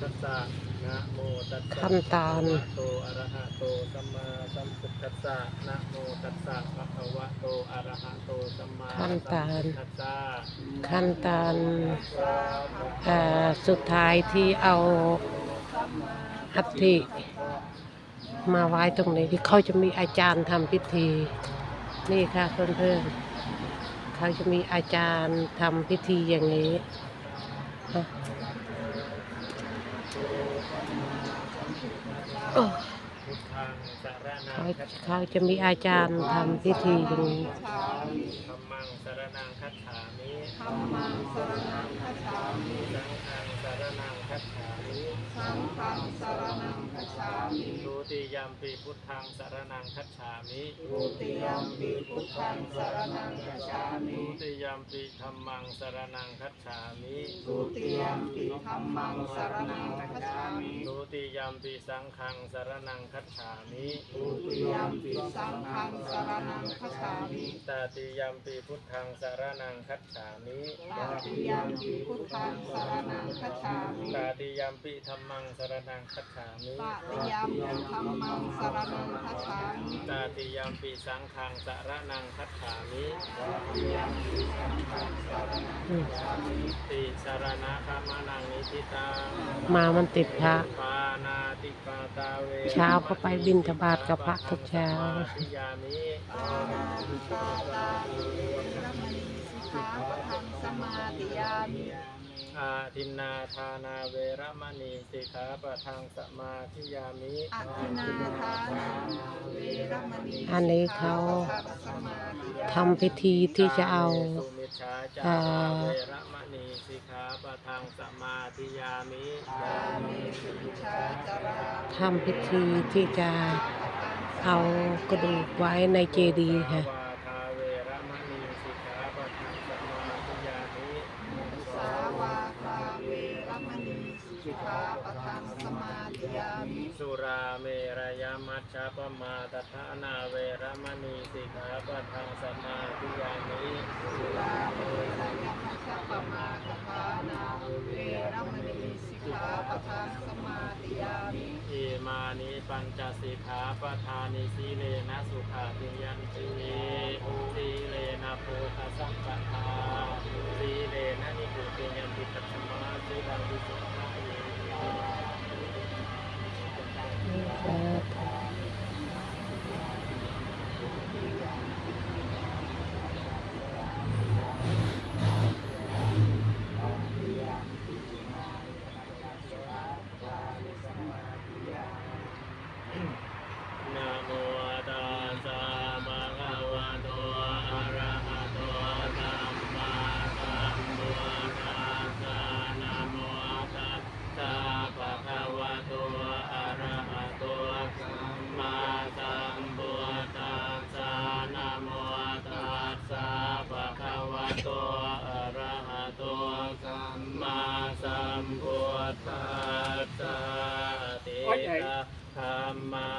ธัสสะนะโมตัสสะขั้นตอน ภะคะวะโตอะระหะโตสัมมาสัมพุทธัสสะนะโมตัสสะภะคะวะโตอะระหะโตสัมมาขั้นตอนสัมพุทธัสสะขั้นตอนเอ่อสุดท้ายที่เอาอัฐิมาไว้ตรงนี้ที่เขาจะมีอาจารย์ทำพิธี นี่ค่ะเพื่อนๆเขาจะมีอาจารย์ทำพิธีอย่างนี้อะ โเขาจฉาเขาจะมีอาจารย์ทำพิธีอย่างนี้ธัมมังสารนังคัจฉามิธรรมังสรณังคัจฉามิสังฆังสารนังคัจฉามิสังฆังสรณังคัจฉามิทุติยมปีพุทธังสารนังคัจฉามิทุติยมปิพุทธังสรณังคัจฉามิทุติยมปีธัมมังสารนังคัจฉามิทุติยมปิธรรมังสรณังคัจฉามิทุติยมปีสังฆังสารนังคัจฉามิทุติยมปิสังฆังสรณังคัจฉามิตาติยมปีพุทธังสารนังคัจฉามิตติยมปิพุทธังสรณังคัจฉามิตาติยมปีธัมมังสารนังคัจฉามิตติยมปิธรรมังสรณังคัจฉามิ ตาติยมปีสังฆังสารนังคัจฉามิอืมติสารณะขามนังนิทิตังมามันติดพระ ปานาติปาตาเวเช้าก็ไปบิณฑบาตกับพระทุกเช้าทิยามิปานาติปาตาเวรมณีสิกขาปะทังสมาติยามิ อาทินนาทานาเวรมณีสิกขาปะทังสมาธิยามิอธินาทานาเวรมณีอันนี้เขาสมาธิยาทำพิธีที่จะเอาสุมิชฌาจาอ่าราเวรมณีสิกขาปะทังสมาธิยามิมิสุชาจาราทำพิธีที่จะเอากระดูกไว้ในเจดีย์ค่ะ วาทาเวรมณีสิกขาปะทังสมาธิยามิ สาวาคาเวรม ณีสิกขาปทังสมาธิยามิสุราเมรยามัชฌปมาตทานาเวรมณีสิกขาปทังสมาธิยามิสุราเมรยามัชฌปมาคทานาเวรมณีสิกขาปทังสมาธิยามิอิมานิปัญจสิกขาปทานิสีเลนะสุขาติยันติสีเลนะโภคสัมปทา โตอะระหะโตสัมมาสัมพุทธัสสะติตะธรรมา